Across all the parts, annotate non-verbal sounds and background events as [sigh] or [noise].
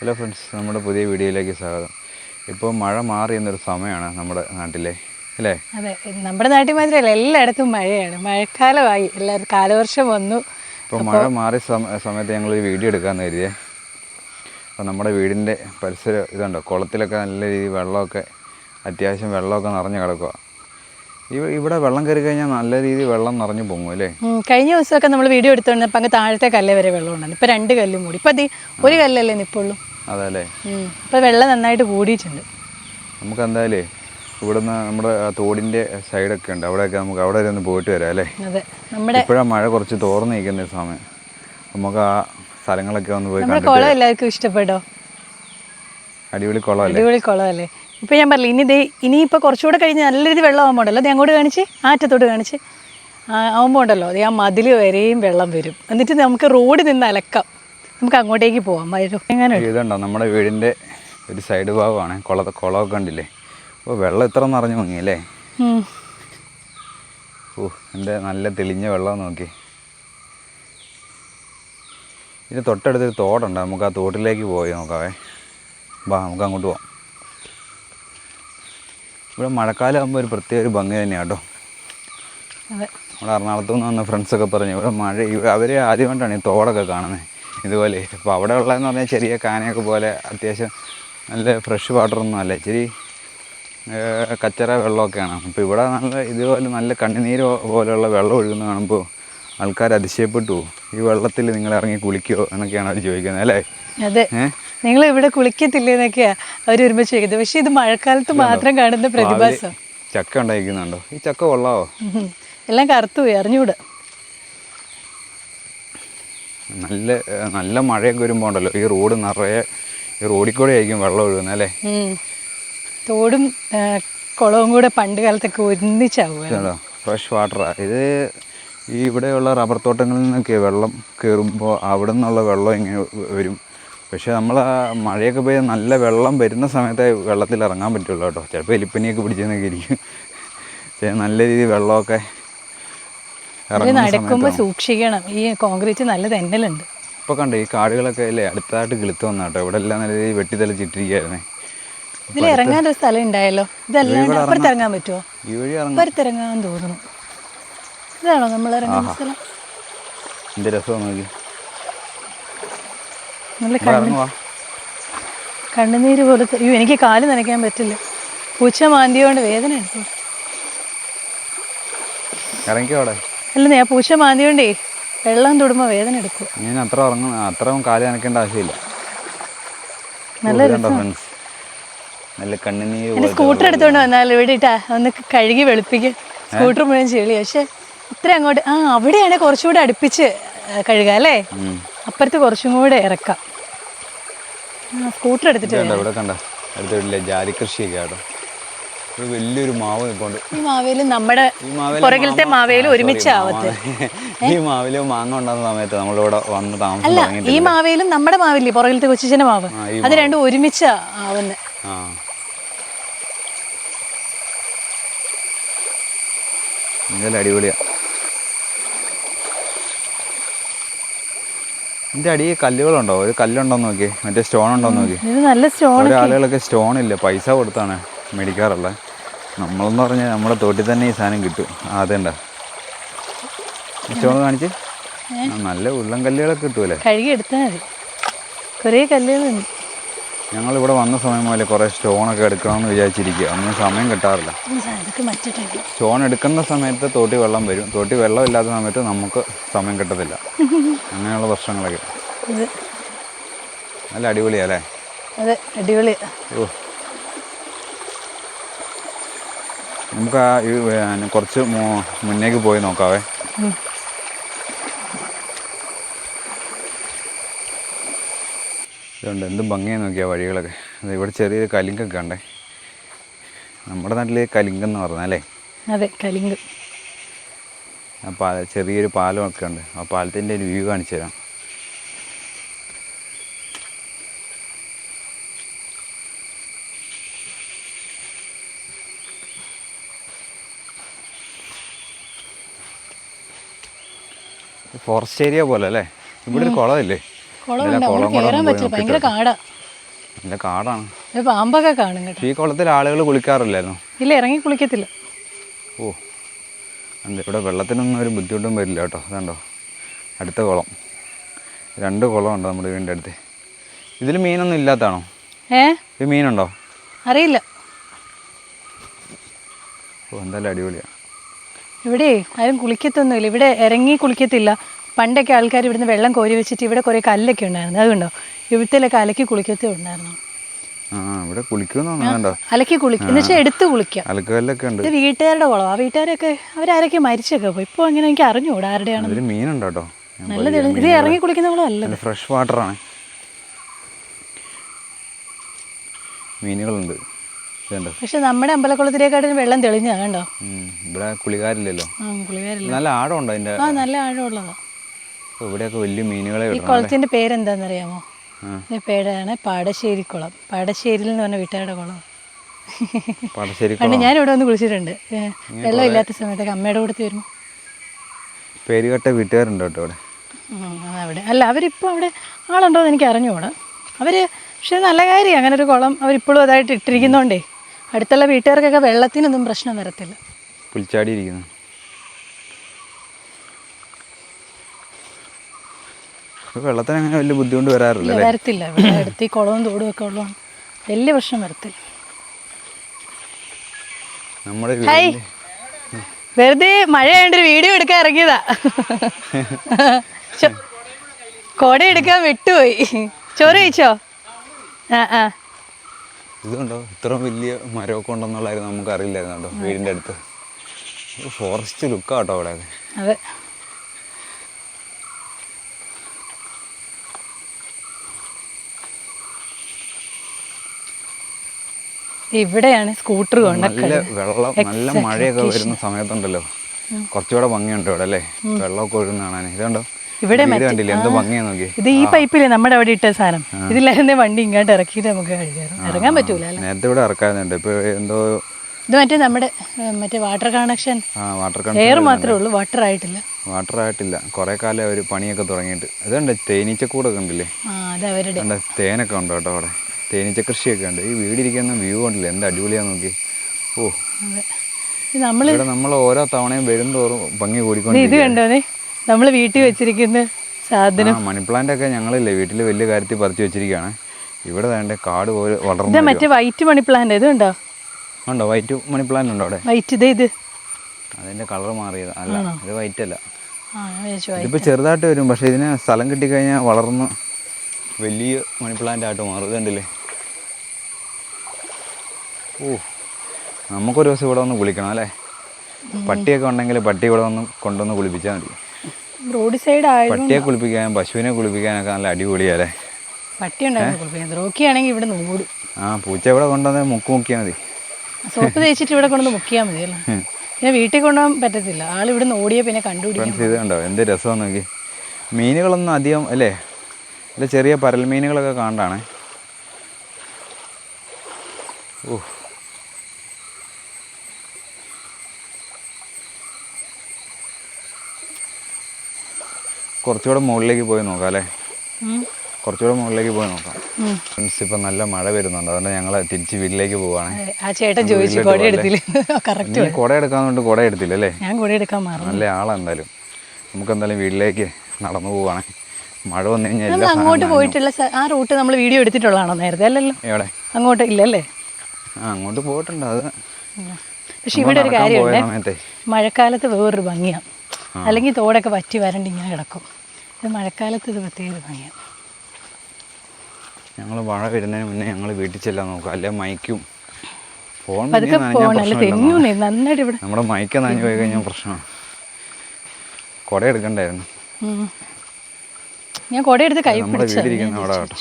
Hello friends നമ്മുടെ പുതിയ വീഡിയോയിലേക്ക് സ്വാഗതം. ഇപ്പോൾ മഴ മാറി എന്നൊരു സമയമാണ് നമ്മുടെ നാട്ടിലെ അല്ലേ? അതെ നമ്മുടെ നാട്ടിൽ മാത്രമല്ല എല്ലായിടത്തും മഴയാണ്. മഴക്കാലമായി എല്ലാവരും കാലവർഷം വന്നു. ഇപ്പോൾ മഴ മാറിയ സമ സമയത്ത് ഞങ്ങൾ ഒരു വീഡിയോ എടുക്കാമെന്ന് കരുതിയേ. അപ്പോൾ നമ്മുടെ വീടിന്റെ പരിസരം ഇതുണ്ടോ? കുളത്തിലൊക്കെ നല്ല രീതിയിൽ വെള്ളമൊക്കെ അത്യാവശ്യം വെള്ളമൊക്കെ നിറഞ്ഞു കിടക്കുക ഇവിടെ വെള്ളം കയറി കഴിഞ്ഞാൽ നല്ല രീതിയിൽ വെള്ളം നിറഞ്ഞു പോകും അല്ലേ? കഴിഞ്ഞ ദിവസമൊക്കെ നമ്മൾ വീഡിയോ എടുത്തുകൊണ്ടപ്പോൾ അങ്ങ് താഴത്തെ കല്ല് വരെ വെള്ളം ഉണ്ടായിരുന്നു. ഇപ്പൊ രണ്ട് കല്ലും കൂടി ഇപ്പൊ ഒരു കല്ലല്ലേ നിപ്പുള്ളൂ. അതല്ലേ ഇപ്പൊ വെള്ളം നന്നായിട്ട് കൂടിയിട്ടുണ്ട്. നമുക്ക് എന്തായാലേ ഇവിടുന്ന് നമ്മുടെ തോടിന്റെ സൈഡൊക്കെ ഉണ്ട്. അവിടെയൊക്കെ നമുക്ക് അവിടെ വരെ ഒന്ന് പോയിട്ട് വരാം അല്ലേ? നമ്മുടെ ഇപ്പോഴാണ് മഴ കുറച്ച് തോർന്നിരിക്കുന്ന സമയം നമുക്ക് ആ സ്ഥലങ്ങളൊക്കെ ഒന്ന് പോയി കുളം എല്ലാവർക്കും ഇഷ്ടപ്പെട്ടോ? അടിപൊളി കുളമല്ലേ? അടിപൊളി കുളമല്ലേ? ഇപ്പം ഞാൻ പറഞ്ഞില്ല ഇനി ദേ ഇനിയിപ്പോൾ കുറച്ചുകൂടെ കഴിഞ്ഞ് നല്ല രീതിയിൽ വെള്ളം ആകുമ്പോൾ ഉണ്ടല്ലോ അത് അങ്ങോട്ട് കാണിച്ച് ആറ്റത്തോട്ട് കാണിച്ച്. ആകുമ്പോൾ ഉണ്ടല്ലോ അത് ആ മതിൽ വരെയും വെള്ളം വരും. എന്നിട്ട് നമുക്ക് റോഡിൽ നിന്ന് അലക്കാം. നമുക്ക് അങ്ങോട്ടേക്ക് പോവാം. വരും. എങ്ങനെ? ഇതുണ്ടോ നമ്മുടെ വീടിന്റെ ഒരു സൈഡ് ഭാഗമാണ്. കുള കുളമൊക്കെ ഉണ്ടല്ലേ ഓ വെള്ളം ഇത്ര നിറഞ്ഞു മുങ്ങിയല്ലേ. ഓ എന്റെ നല്ല തെളിഞ്ഞ വെള്ളം നോക്കി. ഇതിന് തൊട്ടടുത്തൊരു തോടുണ്ട്. നമുക്ക് ആ തോട്ടിലേക്ക് പോയി നോക്കാവേ. വാ നമുക്ക് അങ്ങോട്ട് പോവാം. ഇവിടെ മഴക്കാലം ആകുമ്പോൾ ഒരു പ്രത്യേക ഒരു ഭംഗി തന്നെയാണ് കേട്ടോ. അതെ. നമ്മുടെ എറണാകുളത്തു നിന്ന് വന്ന ഫ്രണ്ട്സൊക്കെ പറഞ്ഞു ഇവിടെ മഴ അവർ ആദ്യമായിട്ടാണ് ഈ തോടൊക്കെ കാണുന്നത് ഇതുപോലെ. അപ്പോൾ അവിടെ ഉള്ളതെന്ന് പറഞ്ഞാൽ ചെറിയ കാനയൊക്കെ പോലെ അത്യാവശ്യം നല്ല ഫ്രഷ് വാട്ടറൊന്നും അല്ല. ഇച്ചിരി കച്ചറ വെള്ളമൊക്കെയാണ്. അപ്പോൾ ഇവിടെ നല്ല ഇതുപോലെ നല്ല കണ്ണുനീര് പോലെയുള്ള വെള്ളം ഒഴുകുന്ന കാണുമ്പോൾ ആൾക്കാർ അതിശയപ്പെട്ടു ഈ വെള്ളത്തിൽ നിങ്ങൾ ഇറങ്ങി കുളിക്കോ? എന്നൊക്കെയാണ് അവർ ചോദിക്കുന്നത് അല്ലേ? അതെ. നിങ്ങൾ ഇവിടെ കുളിക്കത്തില്ലേ എന്നൊക്കെയാ അവർ ഒരുമിച്ച് ചോദിക്കുന്നത്. പക്ഷെ ഇത് മഴക്കാലത്ത് മാത്രം കാണുന്ന പ്രതിഭാസം. ചക്ക ഉണ്ടായിരിക്കുന്നുണ്ടോ? ഈ ചക്ക കൊള്ളാവോ? എല്ലാം കറുത്തു പോയി അറിഞ്ഞൂടാ നല്ല നല്ല മഴയൊക്കെ വരുമ്പോൾ ഉണ്ടല്ലോ ഈ റോഡ് നിറയെ ഈ റോഡിൽ കൂടെ ആയിരിക്കും വെള്ളം ഒഴുകുന്നത് അല്ലേ? തോടും കുളവും കൂടെ പണ്ട് കാലത്തൊക്കെ ഒരുമിച്ചാവുക ഫ്രഷ് വാട്ടറാ. ഇത് ഈ ഇവിടെയുള്ള റബ്ബർ തോട്ടങ്ങളിൽ നിന്നൊക്കെ വെള്ളം കയറുമ്പോൾ അവിടെ നിന്നുള്ള വെള്ളം ഇങ്ങനെ വരും. പക്ഷേ നമ്മൾ ആ മഴയൊക്കെ പെയ്ത് നല്ല വെള്ളം വരുന്ന സമയത്തെ വെള്ളത്തിൽ ഇറങ്ങാൻ പറ്റുള്ളൂ കേട്ടോ. ചിലപ്പോൾ എലിപ്പനിയൊക്കെ പിടിച്ചെന്നൊക്കെ ഇരിക്കും. പക്ഷേ നല്ല രീതിയിൽ വെള്ളമൊക്കെ നടക്കുമ്പോൾ സൂക്ഷിക്കണം. ഈ കോൺക്രീറ്റ് നല്ല തെന്നലുണ്ട്. ഇപ്പോൾ കണ്ടോ ഈ കാടുകളൊക്കെ അല്ലേ അടുത്തായിട്ട് കിളുത്ത് വന്ന കേട്ടോ. ഇവിടെ എല്ലാം നല്ല രീതിയിൽ വെട്ടിത്തെളിച്ചിട്ടിരിക്കുകയായിരുന്നേ. ഇതിൽ ഇറങ്ങാൻ ഒരു സ്ഥലം ഉണ്ടായല്ലോ. ഇതെല്ലാം അപ്പുറത്തിറങ്ങാൻ പറ്റുമോ ഈ വഴി ഇറങ്ങാൻ അപ്പുറത്ത് തോന്നുന്നു. ഇതാണോ നമ്മൾ ഇറങ്ങുന്ന സ്ഥലം? എന്ത് രസമാണ് നോക്കി. നല്ല കണ്ണുനീര് പോലത്തെ അയ്യോ എനിക്ക് കാൽ നനയ്ക്കാൻ പറ്റില്ല. പൂച്ച മാന്തിയോണ്ട് വേദന എടുത്തു ഇറങ്ങിക്കോ അവിടെ. അല്ലെന്നേ ആ പൂച്ച മാന്തിയോണ്ടേ വെള്ളം തൊടുമ്പോ വേദന എടുക്കും. ഞാൻ അത്ര ഇറങ്ങും അത്ര കാൽ നനയ്ക്കേണ്ട ആവശ്യമില്ല. നല്ല ഫ്രണ്ട്സ് നല്ല കണ്ണുനീര് സ്കൂട്ടർ എടുത്തോണ്ട് വന്നാൽ ഇവിടെ ഇട്ടാ ഒന്ന് കഴുകി വെളുപ്പിക്കും. സ്കൂട്ടർ മുഴുവൻ ചെളി പക്ഷെ ഇത്ര അങ്ങോട്ട് ആ അവിടെയാണ് കുറച്ചുകൂടെ അടുപ്പിച്ച് കഴുകുക കഴുകാം അല്ലേ അപ്പുറത്ത് കുറച്ചും കൂടെ ഇറക്കാം സ്കൂട്ടർ എടുത്തിട്ട് ഇവിടെ കണ്ട അടുത്ത വീട്ടിലെ ജാതി കൃഷിയൊക്കെ ഒരു വലിയൊരു മാവ് നിൽപ്പുണ്ട് ഈ മാവേലും നമ്മുടെ പുറകിലത്തെ മാവേൽ ഒരുമിച്ച് ആവത്ത്. ഈ മാവിൽ മാങ്ങ ഉണ്ടാകുന്ന സമയത്ത് നമ്മളിവിടെ വന്ന് താമസം അല്ല ഈ മാവേലും നമ്മുടെ മാവില്ലേ പുറകിലത്തെ കൊച്ചിച്ചന്റെ മാവ്? അത് രണ്ടും ഒരുമിച്ച് ആവുന്നത് ആ. എന്തായാലും അടിപൊളിയാ. ഇതിന്റെ അടിയിൽ കല്ലുകളുണ്ടോ? ഒരു കല്ലുണ്ടോ നോക്കി. മറ്റേ സ്റ്റോൺ ഉണ്ടോ നോക്കി. ഇത് നല്ല സ്റ്റോൺ ആളുകളൊക്കെ സ്റ്റോൺ ഇല്ല പൈസ കൊടുത്താണ് മേടിക്കാറുള്ളത്. നമ്മളെന്ന് പറഞ്ഞാൽ നമ്മുടെ തോട്ടിൽ തന്നെ ഈ സാധനം കിട്ടും. ആ അതുണ്ട സ്റ്റോൺ കാണിച്ച് നല്ല ഉള്ളം കല്ലുകളൊക്കെ കിട്ടൂലേ? കഴുകി എടുത്താൽ മതി. കുറേ കല്ലുകളുണ്ട്. ഞങ്ങളിവിടെ വന്ന സമയം പോലെ കുറേ സ്റ്റോണൊക്കെ എടുക്കണമെന്ന് വിചാരിച്ചിരിക്കുക ഒന്നും സമയം കിട്ടാറില്ല. സ്റ്റോൺ എടുക്കുന്ന സമയത്ത് തോട്ടി വെള്ളം വരും. തോട്ടി വെള്ളം ഇല്ലാത്ത സമയത്ത് നമുക്ക് സമയം കിട്ടത്തില്ല. [laughs] അങ്ങനെയുള്ള പ്രശ്നങ്ങളൊക്കെ. നല്ല അടിപൊളിയല്ലേ അതെ അടിപൊളി. ഓ. നമുക്ക് ആ കുറച്ച് മുന്നേക്ക് പോയി നോക്കാവേ. ഇതുണ്ട്. എന്ത് ഭംഗിയായി നോക്കിയാൽ വഴികളൊക്കെ. അത് ഇവിടെ ചെറിയൊരു കലിങ്കൊക്കെ ഉണ്ടേ നമ്മുടെ നാട്ടിൽ കലിങ്കെന്ന് പറഞ്ഞാൽ അല്ലേ? അതെ കലിങ്ക്. അപ്പോൾ അത് ചെറിയൊരു പാലമൊക്കെ ഉണ്ട്. ആ പാലത്തിന്റെ ഒരു വ്യൂ കാണിച്ചു തരാം. ഫോറസ്റ്റ് ഏരിയ പോലെ അല്ലേ? ഇവിടെ ഒരു കുളമില്ലേ? ഭയങ്കര കാടാ. നല്ല കാടാണ്. പാമ്പൊക്കെ കാണും കേട്ടോ. ഈ കുളത്തിൽ ആളുകൾ കുളിക്കാറില്ലായിരുന്നു? ഇല്ല ഇറങ്ങി കുളിക്കത്തില്ല. ഓ. എന്താ ഇവിടെ വെള്ളത്തിനൊന്നും ഒരു ബുദ്ധിമുട്ടും വരില്ല കേട്ടോ. അതുണ്ടോ അടുത്ത കുളം. രണ്ട് കുളമുണ്ട് നമ്മുടെ വീടിന്റെ അടുത്ത്? ഇതിൽ മീനൊന്നും ഇല്ലാത്തതാണോ ഏ? ഇത് മീനുണ്ടോ? അറിയില്ല. ഓ എന്തായാലും അടിപൊളിയാണ് ഇവിടെ ആരും കുളിക്കത്തൊന്നുമില്ല. ഇവിടെ ഇറങ്ങി കുളിക്കത്തില്ല. പണ്ടൊക്കെ ആൾക്കാർ ഇവിടുന്ന് വെള്ളം കോരി വെച്ചിട്ട് ഇവിടെ കുറേ കല്ലൊക്കെ ഉണ്ടായിരുന്നു. അതുകൊണ്ടോ ഇവിടുത്തെ അലക്കി കുളിക്കത്തേ ഉണ്ടായിരുന്നു? ഇവിടെ അലക്കി കുളിക്കുക എന്ന് വെച്ചാൽ എടുത്ത് കുളിക്കാം. ഉണ്ട്. ഇത് വീട്ടുകാരുടെ കുളം ആ വീട്ടുകാരൊക്കെ അവരാരൊക്കെ മരിച്ചൊക്കെ പോയി. ഇപ്പോൾ അങ്ങനെ എനിക്ക് അറിഞ്ഞുകൂടാ ആരുടെയാണ് മീനുണ്ടോ നല്ല ഇത് ഇറങ്ങി കുളിക്കുന്ന കുളം ഫ്രഷ് ഫ്രഷ് വാട്ടറാണ് മീനുകളുണ്ട്. പക്ഷെ നമ്മുടെ അമ്പലക്കുളത്തിലേക്കാട്ടും വെള്ളം തെളിഞ്ഞാ കണ്ടോ? ഇവിടെ കുളികാരില്ലല്ലോ. ആ കുളികാരില്ല. നല്ല ആഴമുണ്ടോ അതിന്റെ ആ നല്ല ആഴമുള്ളതാ. ഇവിടെയൊക്കെ വലിയ മീനുകളെ ഈ കുളത്തിന്റെ പേരെന്താണെന്നറിയാമോ. ഈ പേരാണ് പാടശ്ശേരി കുളം. പാടശ്ശേരിയിൽ എന്ന് പറഞ്ഞ വീട്ടുകാരുടെ കുളം. പണ്ട് ഞാൻ ഇവിടെ വന്ന് കുളിച്ചിട്ടുണ്ട്. വെള്ളം ഇല്ലാത്ത സമയത്തൊക്കെ അമ്മയുടെ കൂടെ വരുമ്പോൾ പേരുകെട്ട വീട്ടുകാരുണ്ടോ ഇവിടെ? അവിടെ. അല്ല അവരിപ്പോൾ അവിടെ ആളുണ്ടോ എന്ന് എനിക്ക് അറിഞ്ഞുകൂടാ. അവർ പക്ഷേ നല്ല കാര്യം. അങ്ങനെ ഒരു കുളം അവരിപ്പോഴും അതായിട്ട് ഇട്ടിരിക്കുന്നതുകൊണ്ടേ അടുത്തുള്ള വീട്ടുകാർക്കൊക്കെ വെള്ളത്തിനൊന്നും പ്രശ്നം വരത്തില്ല. പുൽച്ചാടി ഇരിക്കുന്നു ഇപ്പൊ വെള്ളത്തിന് അങ്ങനെ വലിയ ബുദ്ധിമുട്ട് വരാറില്ല വരത്തില്ല. ഇവിടെ അടുത്ത് ഈ കുളവും തോടും ഒക്കെ ഉള്ളതുകൊണ്ട് വലിയ പ്രശ്നം വരത്തില്ല. നമ്മുടെ ഹായ്! വെറുതെ മഴയായോണ്ട് ഒരു വീഡിയോ എടുക്കാൻ ഇറങ്ങിയതാ. കോട എടുക്കാൻ വിട്ടുപോയി. ചോറ് കഴിച്ചോ? ആ ആ. ഇതുണ്ടോ? ഇത്ര വലിയ മരമൊക്കെ ഉണ്ടെന്നുള്ളതായിരുന്നു നമുക്ക് അറിയില്ലായിരുന്നു കേട്ടോ വീടിന്റെ അടുത്ത്. ഫോറസ്റ്റ് ലുക്കാട്ടോ അവിടെ. അതെ. ഇവിടെയാണ് സ്കൂട്ടർ നല്ല വെള്ളം നല്ല മഴയൊക്കെ വരുന്ന സമയത്തുണ്ടല്ലോ. കുറച്ചുകൂടെ ഭംഗിയുണ്ട് ഇവിടെ അല്ലേ? വെള്ളമൊക്കെ ഒഴുകുന്ന കാണാൻ. ഇതുണ്ടോ? ഇവിടെ കണ്ടില്ലേ? എന്ത് ഭംഗിയാ നോക്കി ഇത് ഈ പൈപ്പില്ലേ നമ്മുടെ അവിടെ ഇട്ട സാധനം? ഇതിലായിരുന്നേ വണ്ടി ഇങ്ങോട്ട് ഇറക്കിയിട്ട് നമുക്ക് ഇറങ്ങാൻ പറ്റൂല നേരത്തെ ഇവിടെ ഇറക്കാറുണ്ട്. ഇപ്പൊ എന്തോ ഇത് മറ്റേ നമ്മുടെ മറ്റേ വാട്ടർ കണക്ഷൻ. വാട്ടർ എയർ മാത്രമേ ഉള്ളൂ വാട്ടർ ആയിട്ടില്ല. വാട്ടർ ആയിട്ടില്ല. കുറെ കാലം ഒരു പണിയൊക്കെ തുടങ്ങിയിട്ട്. അതുണ്ട് തേനീച്ചക്കൂടൊക്കെ ഉണ്ടല്ലേ തേനൊക്കെ ഉണ്ട് കേട്ടോ അവിടെ? തേനീച്ച കൃഷിയൊക്കെ ഉണ്ട്. ഈ വീടിരിക്കുന്ന വ്യൂ ഉണ്ടല്ലോ എന്ത് അടിപൊളിയാന്ന് നോക്കി ഓ. ഇവിടെ നമ്മൾ ഓരോ തവണയും വരും തോറും ഭംഗി ഇത് കൂടിക്കൊണ്ടിരിക്കും കണ്ടോന്നേ നമ്മൾ വീട്ടിൽ വെച്ചിരിക്കുന്ന സാധനം. മണി പ്ലാന്റ് ഒക്കെ ഞങ്ങളില്ലേ വീട്ടിൽ വലിയ കാര്യത്തിൽ പറിച്ചു വെച്ചിരിക്കുകയാണ്. ഇവിടെ വേണ്ട കാട് പോലെ ഇത് വളർന്നു മറ്റേ വൈറ്റ് മണി പ്ലാന്റ് ഇത് ഉണ്ടോ ഉണ്ടോ? വൈറ്റ് മണി പ്ലാന്റ് ഉണ്ടോ അവിടെ? വൈറ്റ് ഇത് ഇത്. അതിന്റെ കളർ മാറിയത്. അല്ല ഇത് വൈറ്റ് അല്ല. വിചാരിച്ചു ചെറുതായിട്ട് വരും. പക്ഷെ ഇതിന് സ്ഥലം കിട്ടിക്കഴിഞ്ഞാൽ വളർന്ന് വലിയ മണി പ്ലാന്റ് ആയിട്ട് മാറും. ഇതുണ്ടല്ലേ ഓ നമുക്കൊരു ദിവസം ഇവിടെ വന്ന് കുളിക്കണം അല്ലേ? പട്ടിയൊക്കെ ഉണ്ടെങ്കിൽ പട്ടി ഇവിടെ വന്ന് കൊണ്ടുവന്ന് കുളിപ്പിച്ചാൽ മതി. റോഡ് സൈഡ് പട്ടിയെ കുളിപ്പിക്കാനും പശുവിനെ കുളിപ്പിക്കാനൊക്കെ നല്ല അടിപൊളിയല്ലേ പട്ടി ഉണ്ടായിരുന്നു കുളിപ്പിക്കാൻ. റോക്കിയാണെങ്കിൽ ഇവിടെ നൂടും ആ പൂച്ച ഇവിടെ കൊണ്ടുവന്ന് മുക്ക് മുക്കിയാൽ മതി. സോപ്പ് തേച്ചിട്ട് ഇവിടെ കൊണ്ടുവന്ന് മുക്കിയാൽ മതി അല്ലേ? പിന്നെ വീട്ടിൽ കൊണ്ടുപോകാൻ പറ്റത്തില്ല. ആൾ ഇവിടെ നിന്ന് ഓടിയ പിന്നെ കണ്ടുപിടിക്കും ഇത് കണ്ടോ? എന്ത് രസമാണ് നോക്കി. മീനുകളൊന്നും അധികം അല്ലേ? അല്ല ചെറിയ പരൽ മീനുകളൊക്കെ കാണാണേ ഓ കുറച്ചുകൂടെ മുകളിലേക്ക് പോയി നോക്കാം അല്ലേ. കുറച്ചുകൂടെ മുകളിലേക്ക് പോയി നോക്കാം. ഫ്രണ്ട്സ് ഇപ്പൊ നല്ല മഴ വരുന്നുണ്ട്. അതുകൊണ്ട് ഞങ്ങൾ തിരിച്ച് വീട്ടിലേക്ക് പോവാണ്. ആ ചേട്ടൻ ചോദിച്ചു കുട എടുത്തില്ല കുട എടുക്കാന്നുകൊണ്ട് കുട എടുത്തില്ല അല്ലേ? ഞാൻ കുട എടുക്കാൻ നല്ല ആളെന്തായാലും നമുക്ക് എന്തായാലും വീട്ടിലേക്ക് നടന്നു പോവാണ്. മഴ വന്നു കഴിഞ്ഞാൽ അങ്ങോട്ട് പോയിട്ടുള്ള ആ റൂട്ട് നമ്മൾ വീഡിയോ എടുത്തിട്ടുള്ളതാണോ നേരത്തെ? അല്ലല്ലോ. എവിടെ? അങ്ങോട്ട് ഇല്ലല്ലേ? ആ അങ്ങോട്ട് പോയിട്ടുണ്ട്. അത്. പക്ഷെ ഇവിടെ ഒരു കാര്യമുണ്ട്. മഴക്കാലത്ത് വേറൊരു ഭംഗിയാണ് അല്ലെങ്കിൽ തോടൊക്കെ വറ്റി വരണ്ട് ഇങ്ങനെ കിടക്കും. ഇത് മഴക്കാലത്ത് ഇത് പ്രത്യേക ഭംഗിയാണ് ഞങ്ങൾ മഴ വരുന്നതിന് മുന്നേ ഞങ്ങൾ വീട്ടിൽ ചെല്ലാൻ നോക്കുക അല്ലെ മൈക്കും ഫോൺ നമ്മുടെ മൈക്ക് നനഞ്ഞു പോയി കഴിഞ്ഞാൽ പ്രശ്നമാണ്. കുട എടുക്കണ്ടായിരുന്നു. ഞാൻ കുട എടുത്ത് കൈ നമ്മുടെ അവിടെ കേട്ടോ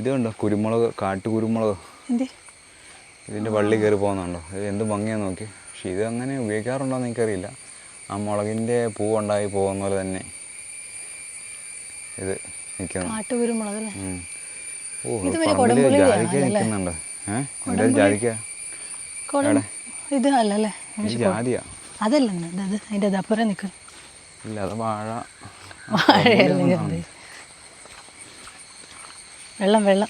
ഇത് കണ്ടോ? കുരുമുളക് കാട്ടുകുരുമുളക്. ഇതിന്റെ വള്ളി കയറി പോകുന്നുണ്ടോ? ഇത് എന്ത് ഭംഗിയാ നോക്കി പക്ഷെ ഇത് അങ്ങനെ ഉപയോഗിക്കാറുണ്ടോ എന്ന് എനിക്കറിയില്ല. ആ മുളകിന്റെ ഉണ്ടായി പോകുന്ന പോലെ തന്നെ ഇത് നിൽക്കുന്നു. ജാതിക്ക നിൽക്കുന്നുണ്ട്. ഏഹ് ജാതിക്ക. ഇത് അല്ലല്ലേ? ഇത് ജാതിയാ. അതല്ല ഇത് അത് അതിന്റെ ദപ്പുറം നിൽക്കും. ഇല്ല അത് വാഴ. വെള്ളം വെള്ളം.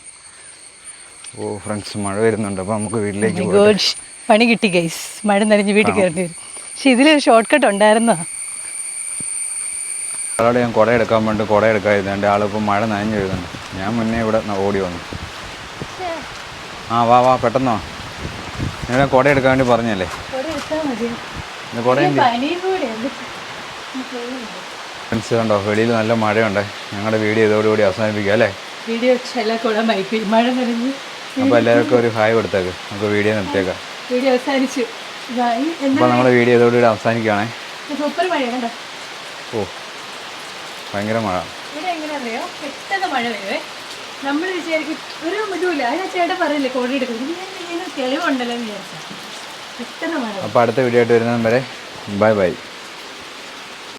ഓ ഫ്രണ്ട്സ് മഴ വരുന്നുണ്ട്. അപ്പോൾ നമുക്ക് വീട്ടിലേക്ക് പോകാം God. പണി കിട്ടി ഗൈസ് മഴ നനഞ്ഞ് വീട്ടിൽ കയറേണ്ടി വരും. പക്ഷെ ഇതിലൊരു ഷോർട്ട് കട്ട് ഉണ്ടായിരുന്നോ? ഒരാളോട് ഞാൻ കുട എടുക്കാൻ വേണ്ടി കുട എടുക്കാതിരുന്നു എന്റെ ആളിപ്പോൾ മഴ നനഞ്ഞു വരുന്നുണ്ട് ഞാൻ മുന്നേ ഇവിടെ ഓടി വന്നു. ആ വാ വാ പെട്ടെന്നോ. ഞാൻ കുട എടുക്കാൻ വേണ്ടി പറഞ്ഞല്ലേ? കുട ഫ്രണ്ട്സ് കണ്ടോ വെളിയിൽ നല്ല മഴയുണ്ട്. ഞങ്ങളുടെ വീഡിയോ ഇതോടുകൂടി അവസാനിപ്പിക്കുക അല്ലേ? വീഡിയോ മഴ നനഞ്ഞ് അപ്പോൾ എല്ലാവർക്കും ഒരു ഹായ് കൊടുത്തേക്ക്. നമുക്ക് വീഡിയോ നിർത്തിയേക്കാം. വീഡിയോ അവസാനിച്ചു. അപ്പോൾ നമ്മുടെ വീഡിയോ ഇതോടുകൂടി അവസാനിക്കുകയാണേ. സൂപ്പർ മഴ കണ്ടോ? ഓ ഭയങ്കര മഴ. ഇവിടെ എങ്ങനെയറിയോ പെട്ടെന്ന് മഴ വരുവേ. നമ്മൾ വിചാരിക്കും ഒരു ഇതുമില്ല. അതിനാ ചേട്ടൻ പറയില്ലേ കോടി എടുക്കുന്നത് ഇങ്ങനെ തെളിവുണ്ടല്ലോ എന്ന് വിചാരിച്ചു. പെട്ടെന്ന് മഴ അപ്പോൾ അടുത്ത വീഡിയോ ആയിട്ട് വരുന്നതും വരെ ബൈ ബൈ.